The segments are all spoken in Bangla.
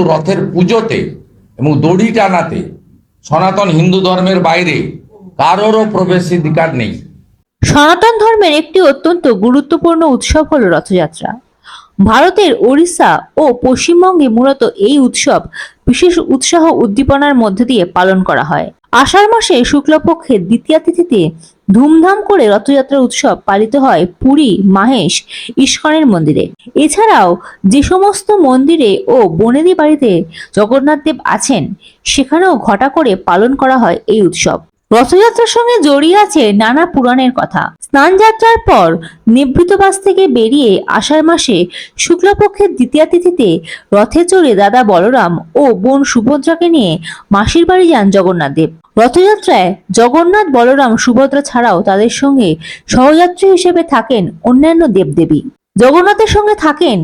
রথের পুজোতে এবং দড়ি টানাতে সনাতন হিন্দু ধর্মের বাইরে কারোরও প্রবেশাধিকার নেই। সনাতন ধর্মের একটি অত্যন্ত গুরুত্বপূর্ণ উৎসব হল রথযাত্রা। ভারতের ওড়িশা ও পশ্চিমবঙ্গে মূলত এই উৎসব বিশেষ উৎসাহ উদ্দীপনার মধ্যে দিয়ে পালন করা হয়। আষাঢ় মাসে শুক্লপক্ষের দ্বিতীয় তিথিতে ধুমধাম করে রথযাত্রা উৎসব পালিত হয় পুরী, মাহেশ, ইস্কনের মন্দিরে। এছাড়াও যে সমস্ত মন্দিরে ও বনেদি বাড়িতে জগন্নাথদেব আছেন, সেখানেও ঘটা করে পালন করা হয় এই উৎসব। রথযাত্রার সঙ্গে জড়িয়ে আছে নানা পুরাণের কথা। স্নান যাত্রার পর নিভৃতবাস থেকে বেরিয়ে আষাঢ় মাসে শুক্লপক্ষের দ্বিতীয়া তিথিতে রথে চড়ে দাদা বলরাম ও বোন সুভদ্রাকে নিয়ে মাসির বাড়ি যান জগন্নাথ দেব। রথযাত্রায় জগন্নাথ বলরাম সুভদ্রা ছাড়াও তাদের সঙ্গে সহযাত্রী হিসেবে থাকেন অন্যান্য দেবদেবী। জগন্নাথের সঙ্গে থাকেন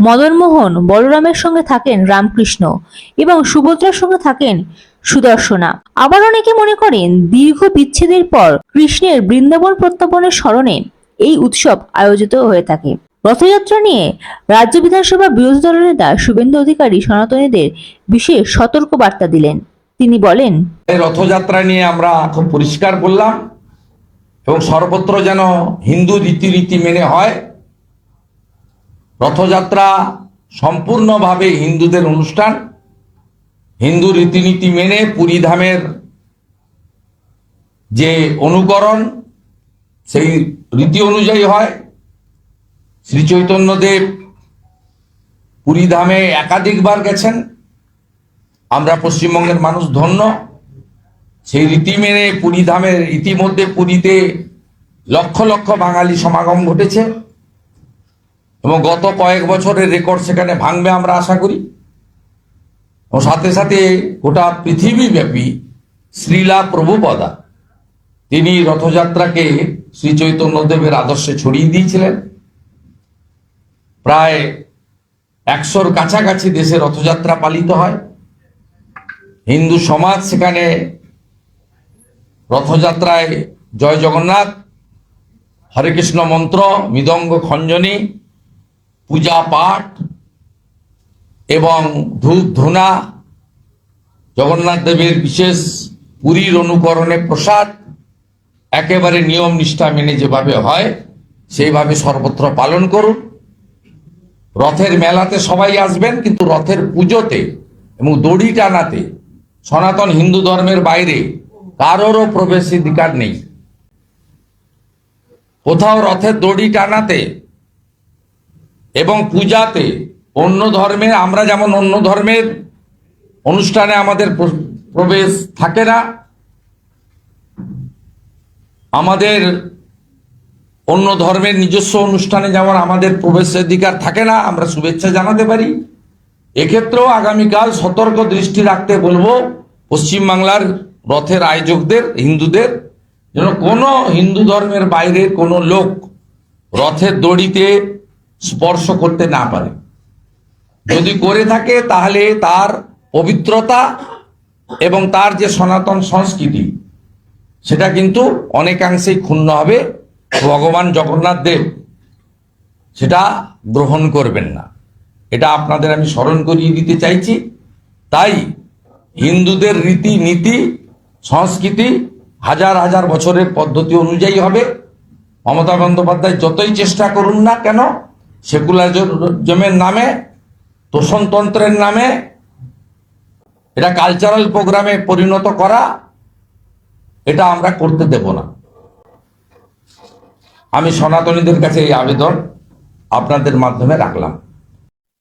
মদনমোহন, বলরামের সঙ্গে থাকেন রামকৃষ্ণ এবং সুভদ্রার সঙ্গে থাকেন সুদর্শনা। আবার অনেকে মনে করেন দীর্ঘ বিচ্ছেদের পর কৃষ্ণের বৃন্দাবন প্রত্যাবনের স্মরণে এই উৎসব আয়োজিত হয়ে থাকে। রথযাত্রা নিয়ে রাজ্য বিধানসভা বিরোধী দলের নেতা শুভেন্দু অধিকারী সনাতনীদের বিশেষ সতর্ক বার্তা দিলেন। তিনি বলেন রথযাত্রা নিয়ে আমরা খুব পরিষ্কার করলাম এবং সর্বত্র যেন হিন্দু রীতিনীতি মেনে হয়। রথযাত্রা সম্পূর্ণভাবে হিন্দুদের অনুষ্ঠান। হিন্দু রীতিনীতি মেনে পুরীধামের যে অনুকরণ, সেই রীতি অনুযায়ী হয়। শ্রী চৈতন্যদেব পুরীধামে একাধিকবার গেছেন। আমরা পশ্চিমবঙ্গের মানুষ ধন্য। সেই রীতি মেনে পুরী ধামের ইতিমধ্যে পুরীতে লক্ষ লক্ষ বাঙালি সমাগম ঘটেছে। এবং গত কয়েক বছরের রেকর্ড সেখানে ভাঙবে আমরা আশা করি। ও সাথে সাথে গোটা পৃথিবীব্যাপী শ্রীলা প্রভুপদা তিনি রথযাত্রাকে শ্রী চৈতন্যদেবের আদর্শে ছড়িয়ে দিয়েছিলেন প্রায় একশোর কাছাকাছি দেশে রথযাত্রা পালিত হয় হিন্দু সমাজ সেখানে রথযাত্রায় জয় জগন্নাথ হরে কৃষ্ণ মন্ত্র মৃদঙ্গ খঞ্জনী পূজা পাঠ এবং ধূপ ধুনা, জগন্নাথ দেবের বিশেষ পুরীর অনুকরণে প্রসাদ, একেবারে নিয়ম নিষ্ঠা মেনে যেভাবে হয়, সেইভাবে সর্বত্র পালন করুন। রথের মেলাতে সবাই আসবেন, কিন্তু রথের পুজোতে এবং দড়ি টানাতে সনাতন হিন্দু ধর্মের বাইরে কারোরও প্রবেশাধিকার নেই। কোথাও রথের দড়ি টানাতে এবং পূজাতে অন্য ধর্মে, আমরা যেমন অন্য ধর্মের অনুষ্ঠানে আমাদের প্র- প্রবেশ থাকে না, আমাদের অন্য ধর্মের নিজস্ব অনুষ্ঠানে যেমন আমাদের প্রবেশাধিকার থাকে না, আমরা শুভেচ্ছা জানাতে পারি। এক্ষেত্রেও আগামীকাল সতর্ক দৃষ্টি রাখতে বলব, পশ্চিমবাংলার রথের আয়োজকদের, হিন্দুদের, যেন কোনো হিন্দু ধর্মের বাইরের কোনো লোক রথের দড়িতে স্পর্শ করতে না পারে। যদি করে থাকে, তাহলে তার পবিত্রতা এবং তার যে সনাতন সংস্কৃতি, সেটা কিন্তু অনেকাংশেই ক্ষুণ্ণ হবে। ভগবান জগন্নাথ দেব সেটা গ্রহণ করবেন না। এটা আপনাদের আমি স্মরণ করিয়ে দিতে চাইছি। তাই হিন্দুদের রীতি নীতি, সংস্কৃতি হাজার হাজার বছরের পদ্ধতি অনুযায়ী হবে। মমতা বন্দ্যোপাধ্যায় যতই চেষ্টা করুন না কেন, সেকুলারিজমের নামে তোষণতন্ত্রের নামে এটা কালচারাল প্রোগ্রামে পরিণত করা, এটা আমরা করতে দেব না। আমি সনাতনীদের কাছে এই আবেদন আপনাদের মাধ্যমে রাখলাম।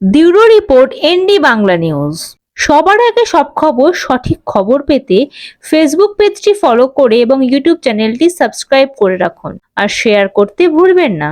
Bureau report ND Bangla news. সবার আগে সব খবর, সঠিক খবর পেতে ফেসবুক পেজটি ফলো করে এবং ইউটিউব চ্যানেলটি সাবস্ক্রাইব করে রাখুন। আর শেয়ার করতে ভুলবেন না।